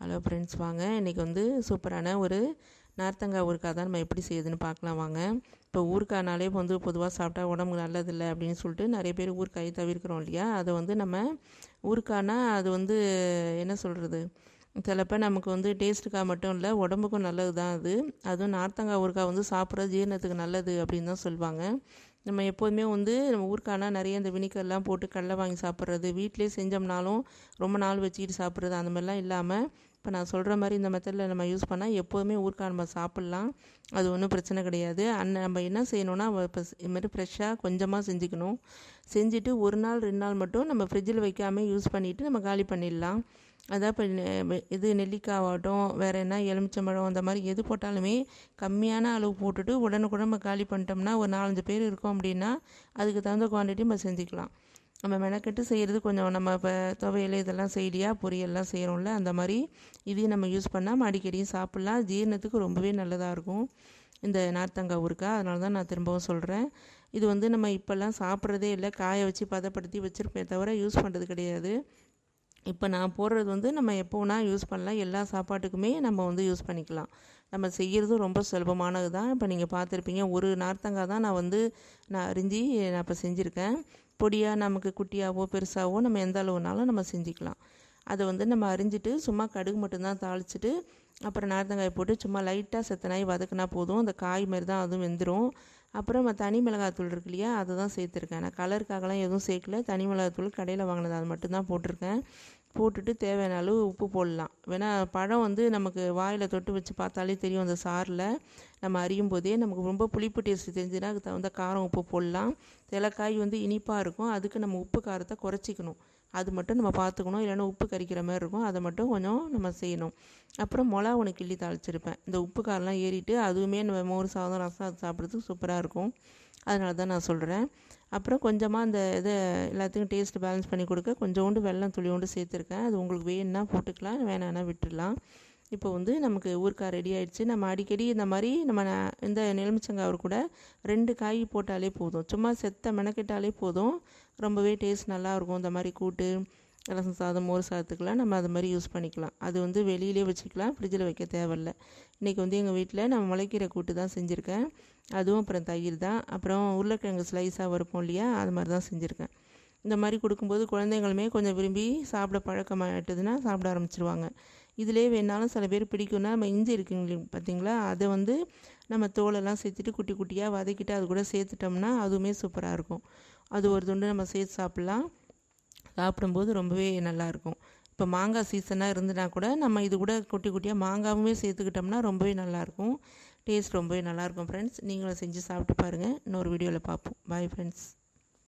Hello friends வாங்க. இன்றைக்கி வந்து சூப்பரான ஒரு நார்த்தங்காய் ஊறுக்காய் தான் நம்ம எப்படி செய்யுதுன்னு பார்க்கலாம். வாங்க. இப்போ ஊறுக்காய்னாலே இப்போ வந்து பொதுவாக சாப்பிட்டா உடம்புக்கு நல்லதில்லை அப்படின்னு சொல்லிட்டு நிறைய பேர் ஊறுக்காயை தவிர்க்கிறோம் இல்லையா? அதை வந்து நம்ம ஊறுக்காய்னா அது வந்து என்ன சொல்கிறது சிலப்போ நமக்கு வந்து டேஸ்ட்டுக்காக மட்டும் இல்லை உடம்புக்கும் நல்லது தான் அது. அதுவும் நார்த்தங்காய் ஊறுக்காய் வந்து சாப்பிட்றது ஜீரணத்துக்கு நல்லது அப்படின்னு தான் சொல்லுவாங்க. நம்ம எப்போதுமே வந்து நம்ம ஊருக்கானா நிறைய இந்த வினிகர்லாம் போட்டு கடலை வாங்கி சாப்பிட்றது வீட்டிலே செஞ்சோம்னாலும் ரொம்ப நாள் வச்சுக்கிட்டு சாப்பிட்றது அந்த மாதிரிலாம் இல்லாமல் இப்போ நான் சொல்கிற மாதிரி இந்த மெத்தடில் நம்ம யூஸ் பண்ணால் எப்போதுமே ஊறுக்காய் நம்ம சாப்பிட்லாம். அது ஒன்றும் பிரச்சனை கிடையாது. அன்ன நம்ம என்ன செய்யணும்னா இப்போ இது மாதிரி ஃப்ரெஷ்ஷாக கொஞ்சமாக செஞ்சுக்கணும். செஞ்சுட்டு ஒரு நாள் ரெண்டு நாள் மட்டும் நம்ம ஃப்ரிட்ஜில் வைக்காமல் யூஸ் பண்ணிவிட்டு நம்ம காலி பண்ணிடலாம். அதான் இப்போ இது நெல்லிக்காவாகட்டும் வேறு என்ன எலுமிச்சம்பழம் அந்த மாதிரி எது போட்டாலுமே கம்மியான அளவு போட்டுட்டு உடனுக்குடன் நம்ம காலி பண்ணிட்டோம்னா ஒரு நாலஞ்சு பேர் இருக்கோம் அப்படின்னா அதுக்கு தகுந்த குவான்டிட்டி நம்ம செஞ்சுக்கலாம். நம்ம மெனக்கெட்டு செய்கிறது கொஞ்சம் நம்ம இப்போ துவையல் இதெல்லாம் செய்யலையா பொரியல்லாம் செய்கிறோம்ல அந்த மாதிரி இதையும் நம்ம யூஸ் பண்ணாமல் அடிக்கடியும் சாப்பிட்லாம். ஜீரணத்துக்கு ரொம்பவே நல்லதாக இருக்கும். இந்த நார்த்தங்காய் ஊருக்கா அதனால தான் நான் திரும்பவும் சொல்கிறேன் இது வந்து நம்ம இப்போல்லாம் சாப்பிட்றதே இல்லை காய வச்சு பதப்படுத்தி வச்சுருப்பேன் தவிர யூஸ் பண்ணுறது கிடையாது. இப்போ நான் போடுறது வந்து நம்ம எப்போனா யூஸ் பண்ணலாம். எல்லா சாப்பாட்டுக்குமே நம்ம வந்து யூஸ் பண்ணிக்கலாம். நம்ம செய்கிறதும் ரொம்ப சுலபமானது தான் இப்போ நீங்கள் பார்த்துருப்பீங்க ஒரு நார்த்தங்காய் தான் நான் வந்து நான் அரிஞ்சு நான் இப்போ செஞ்சுருக்கேன். பொடியாக நமக்கு குட்டியாகவோ பெருசாகவோ நம்ம எந்த அளவுனாலும் நம்ம செஞ்சுக்கலாம். அதை வந்து நம்ம அரிஞ்சிட்டு சும்மா கடுகு மட்டும்தான் தாளிச்சிட்டு அப்புறம் நார்த்தங்காய் போட்டு சும்மா லைட்டாக செத்தனாய் வதக்குனா போதும். அந்த காய் மாதிரி தான் அதுவும் வெந்துடும் அப்புறம் தனி மிளகாத்தூள் இருக்கு இல்லையா அதை தான் சேர்த்துருக்கேன். நான் கலருக்காகலாம் எதுவும் சேர்க்கல. தனி மிளகாத்தூள் கடையில் வாங்கினது அது மட்டும்தான் போட்டிருக்கேன். போட்டுட்டு தேவையான அளவு உப்பு போடலாம். வேணால் பழம் வந்து நமக்கு வாயில் தொட்டு வச்சு பார்த்தாலே தெரியும் அந்த சாரில் நம்ம அறியும் போதே நமக்கு ரொம்ப புளிப்பு டேஸ்ட் தெரிஞ்சுன்னா அதுக்கு தகுந்த காரம் உப்பு போடலாம். திலக்காய் வந்து இனிப்பாக இருக்கும். அதுக்கு நம்ம உப்பு காரத்தை குறைச்சிக்கணும். அது மட்டும் நம்ம பார்த்துக்கணும். இல்லைன்னா உப்பு கறிக்கிற மாதிரி இருக்கும். அதை மட்டும் கொஞ்சம் நம்ம செய்யணும். அப்புறம் மிளகா ஒன்று கிள்ளி தாளிச்சிருப்பேன். இந்த உப்பு காரெலாம் ஏறிட்டு அதுவுமே நம்ம மோர் சாதம் ரசம் அது சாப்பிட்றதுக்கு சூப்பராக இருக்கும். அதனால தான் நான் சொல்கிறேன் அப்புறம் கொஞ்சமாக அந்த இதை எல்லாத்துக்கும் டேஸ்ட் பேலன்ஸ் பண்ணி கொடுக்க கொஞ்சோண்டு வெள்ளம் துளியோண்டு சேர்த்துருக்கேன். அது உங்களுக்கு வேணும்னா போட்டுக்கலாம். வேணான்னா விட்டுடலாம். இப்போ வந்து நமக்கு ஊறுக்காய் ரெடி ஆகிடுச்சு நம்ம அடிக்கடி இந்த மாதிரி நம்ம இந்த நெலுமிச்சங்காய் கூட ரெண்டு காய் போட்டாலே போதும். சும்மா செத்த மெனக்கிட்டாலே போதும். ரொம்பவே டேஸ்ட் நல்லாயிருக்கும் இந்த மாதிரி கூட்டு ரசம் சாதம் மோர் சாதத்துக்கெலாம் நம்ம அது மாதிரி யூஸ் பண்ணிக்கலாம். அது வந்து வெளியிலே வச்சுக்கலாம். ஃப்ரிட்ஜில் வைக்க தேவையில்ல. இன்றைக்கி வந்து எங்கள் வீட்டில் நான் முளைக்கீரை கூட்டு தான் செஞ்சுருக்கேன். அதுவும் அப்புறம் தயிர் தான். அப்புறம் உருளைக்கிழங்கு ஸ்லைஸாக வறுப்போம் இல்லையா? அது மாதிரி தான் செஞ்சுருக்கேன். இந்த மாதிரி கொடுக்கும்போது குழந்தைங்களுமே கொஞ்சம் விரும்பி சாப்பிட பழக்கமாகிட்டதுன்னா சாப்பிட ஆரம்பிச்சிருவாங்க. இதிலே வேணாலும் சில பேர் பிடிக்கும்னா நம்ம இஞ்சி இருக்குங்க பார்த்தீங்களா? அதை வந்து நம்ம தோலெல்லாம் சேர்த்துட்டு குட்டி குட்டியாக வதக்கிட்டு அது கூட சேர்த்துட்டோம்னா அதுவுமே சூப்பராக இருக்கும். அது ஒரு துண்டு நம்ம சேர்த்து சாப்பிட்லாம். சாப்பிடும்போது ரொம்பவே நல்லாயிருக்கும் இப்போ மாங்காய் சீசனாக இருந்துனா கூட நம்ம இது கூட குட்டி குட்டியாக மாங்காவுமே சேர்த்துக்கிட்டோம்னா ரொம்பவே நல்லாயிருக்கும் டேஸ்ட் ரொம்பவே நல்லாயிருக்கும் ஃப்ரெண்ட்ஸ் நீங்களும் செஞ்சு சாப்பிட்டு பாருங்கள் இன்னொரு வீடியோவில் பார்ப்போம். Bye friends